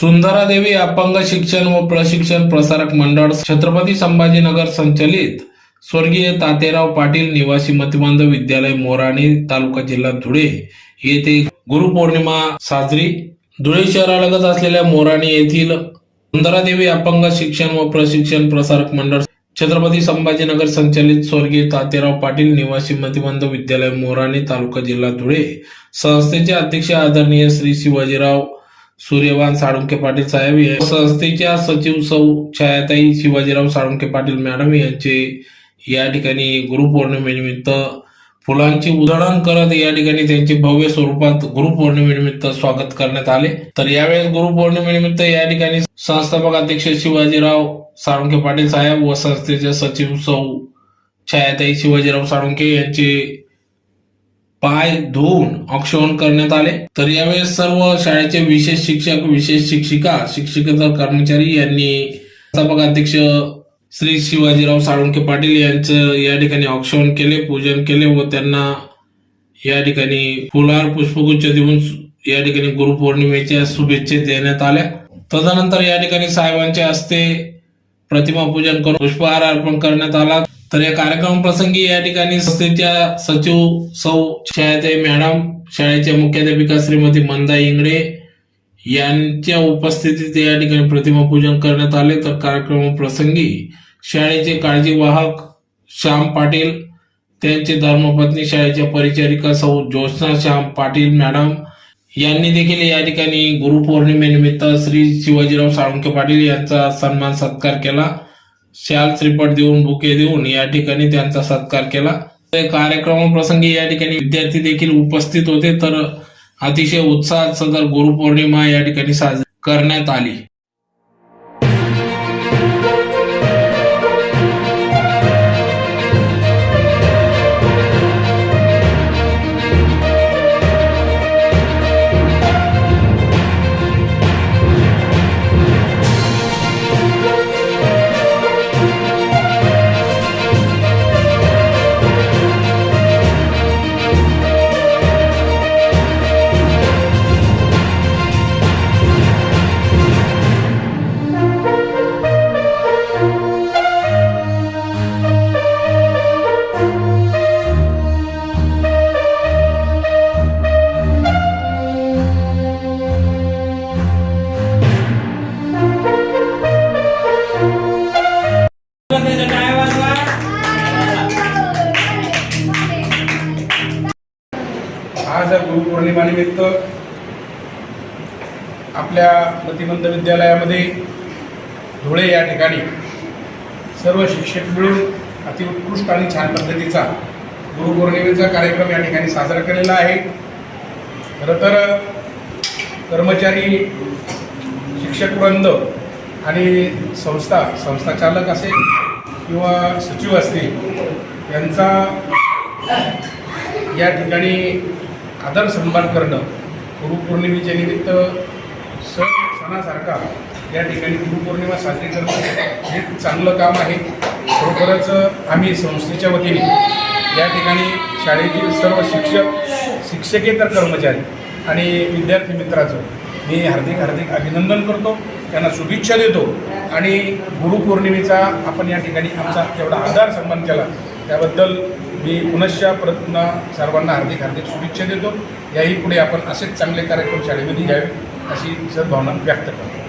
सुंदरादेवी अपंग शिक्षण व प्रशिक्षण प्रसारक मंडळ छत्रपती संभाजीनगर संचलित स्वर्गीय तातेराव पाटील निवासी मतिमंद विद्यालय मोराणे तालुका जिल्हा धुळे येथे गुरुपौर्णिमा साजरी. धुळे शहरालगत असलेल्या मोराणे येथील सुंदरादेवी अपंग शिक्षण व प्रशिक्षण प्रसारक मंडळ छत्रपती संभाजीनगर संचलित स्वर्गीय तातेराव पाटील निवासी मतिमंद विद्यालय मोराणे तालुका जिल्हा धुळे. संस्थेचे अध्यक्ष आदरणीय श्री शिवाजीराव सूर्यवान साळुंके पाटील साहेब या संस्थेच्या सचिव सौ छायाताई शिवाजीराव साळुंके पाटील मॅडम यांचे या ठिकाणी गुरुपौर्णिमेनिमित्त फुलांची उधळण करत या ठिकाणी त्यांचे भव्य स्वरूपात गुरुपौर्णिमेनिमित्त स्वागत करण्यात आले. तर यावेळेस गुरुपौर्णिमेनिमित्त या ठिकाणी संस्थापक अध्यक्ष शिवाजीराव साळुंके पाटील साहेब व संस्थेचे सचिव सौ छायाताई शिवाजीराव साळुंके यांचे पाय धुवून औक्षण करण्यात आले. तर यावेळेस सर्व शाळेचे विशेष शिक्षक विशेष शिक्षिका शिक्षकेतर कर्मचारी यांनी संस्थापक अध्यक्ष श्री शिवाजीराव साळुंके पाटील यांचं या ठिकाणी औक्षण केले पूजन केले व त्यांना या ठिकाणी फुलार पुष्पगुच्छ देऊन या ठिकाणी गुरुपौर्णिमेच्या शुभेच्छा देण्यात आल्या. तदनंतर या ठिकाणी साहेबांच्या हस्ते प्रतिमा पूजन करून पुष्पहार अर्पण करण्यात आला. तर या कार्यक्रम प्रसंगी या ठिकाणी संस्थेच्या सचिव सौ शाळेचे मॅडम शाळेच्या मुख्याध्यापिका श्रीमती मंदा इंगडे यांच्या उपस्थितीत या ठिकाणी प्रतिमा पूजन करण्यात आले. तर कार्यक्रम प्रसंगी शाळेचे काळजीवाहक श्याम पाटील त्यांचे धर्मपत्नी शाळेच्या परिचारिका सौ ज्योत्ना श्याम पाटील मॅडम यांनी देखील या ठिकाणी गुरुपौर्णिमेनिमित्त श्री शिवाजीराव साळुंके पाटील यांचा सन्मान सत्कार केला. शाल श्रीपट देऊन बुके देऊन या ठिकाणी त्यांचा सत्कार केला. कार्यक्रमाप्रसंगी या ठिकाणी विद्यार्थी देखील उपस्थित होते. तर अतिशय उत्साहात सदर गुरुपौर्णिमा या ठिकाणी साजरी करण्यात आली. आज गुरुपौर्णिमानिमित्त आपल्या प्रतिबंध विद्यालयामध्ये धुळे या ठिकाणी सर्व शिक्षक मिळून अतिउत्कृष्ट आणि छान पद्धतीचा गुरुपौर्णिमेचा कार्यक्रम या ठिकाणी साजरा केलेला आहे. खरं तर कर्मचारी शिक्षकवृंद आणि संस्था संस्थाचालक असेल किंवा सचिव असतील यांचा या ठिकाणी आदर सन्मान करणं गुरुपौर्णिमेच्या निमित्त सण सणासारखा या ठिकाणी गुरुपौर्णिमा साजरी करणं हे चांगलं काम आहे. खरोखरच आम्ही संस्थेच्या वतीने या ठिकाणी शाळेतील सर्व शिक्षक शिक्षकेतर कर्मचारी आणि विद्यार्थी मित्राचं मी हार्दिक हार्दिक अभिनंदन करतो. त्यांना शुभेच्छा देतो आणि गुरुपौर्णिमेचा आपण या ठिकाणी आमचा एवढा आदार सन्मान केला. त्याबद्दल मी पुनश्च परत पुन्हा सर्वांना हार्दिक हार्दिक शुभेच्छा देतो. याही पुढे आपण असेच चांगले कार्यक्रम शाळेमध्ये घ्यावे अशी सद्भावना व्यक्त करतो.